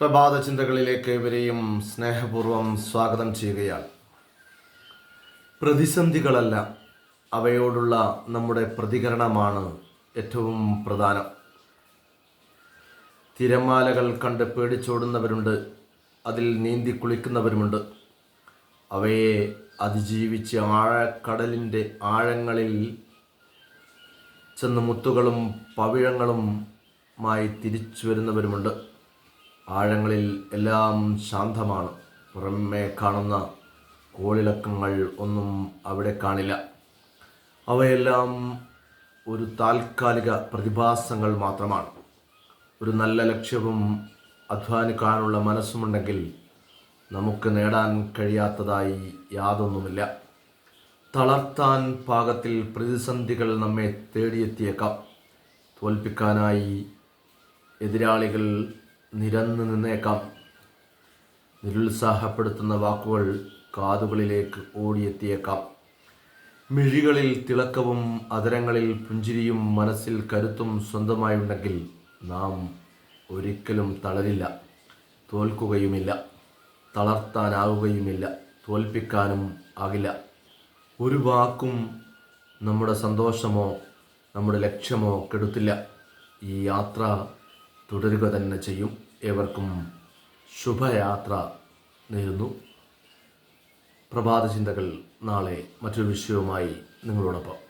പ്രഭാത ചിന്തകളിലേക്ക് ഇവരെയും സ്നേഹപൂർവം സ്വാഗതം ചെയ്യുകയാണ്. പ്രതിസന്ധികളല്ല അവയോടുള്ള നമ്മുടെ പ്രതികരണമാണ് ഏറ്റവും പ്രധാനം. തിരമാലകൾ കണ്ട് പേടിച്ചോടുന്നവരുണ്ട് അതിൽ നീന്തി കുളിക്കുന്നവരുമുണ്ട്. അവയെ അതിജീവിച്ച് ആഴക്കടലിന്റെ ആഴങ്ങളിൽ ചെന്ന് മുത്തുകളും പവിഴങ്ങളും പവിഴങ്ങളുമായി തിരിച്ചു വരുന്നവരുമുണ്ട് ആഴങ്ങളിൽ എല്ലാം ശാന്തമാണ്. പുറമേ കാണുന്ന കോളിളക്കങ്ങൾ ഒന്നും അവിടെ കാണില്ല. അവയെല്ലാം ഒരു താൽക്കാലിക പ്രതിഭാസങ്ങൾ മാത്രമാണ്. ഒരു നല്ല ലക്ഷ്യവും അധ്വാനിക്കാനുള്ള മനസ്സുമുണ്ടെങ്കിൽ നമുക്ക് നേടാൻ കഴിയാത്തതായി യാതൊന്നുമില്ല. തളർത്താൻ പാകത്തിൽ പ്രതിസന്ധികൾ നമ്മെ തേടിയെത്തിയേക്കാം. തോൽപ്പിക്കാനായി എതിരാളികൾ നിരന്നു നിന്നേക്കാം. നിരുത്സാഹപ്പെടുത്തുന്ന വാക്കുകൾ കാതുകളിലേക്ക് ഓടിയെത്തിയേക്കാം. മിഴികളിൽ തിളക്കവും അതരങ്ങളിൽ പുഞ്ചിരിയും മനസ്സിൽ കരുത്തും സ്വന്തമായുണ്ടെങ്കിൽ നാം ഒരിക്കലും തളരില്ല തോൽക്കുകയുമില്ല തളർത്താനാവുകയുമില്ല തോൽപ്പിക്കാനും ആകില്ല. ഒരു വാക്കും നമ്മുടെ സന്തോഷമോ നമ്മുടെ ലക്ഷ്യമോ കെടുത്തില്ല. ഈ യാത്ര തുടരുക തന്നെ ചെയ്യും. ഏവർക്കും ശുഭയാത്ര നേരുന്നു. പ്രഭാത ചിന്തകൾ നാളെ മറ്റൊരു വിഷയവുമായി നിങ്ങളോടൊപ്പം.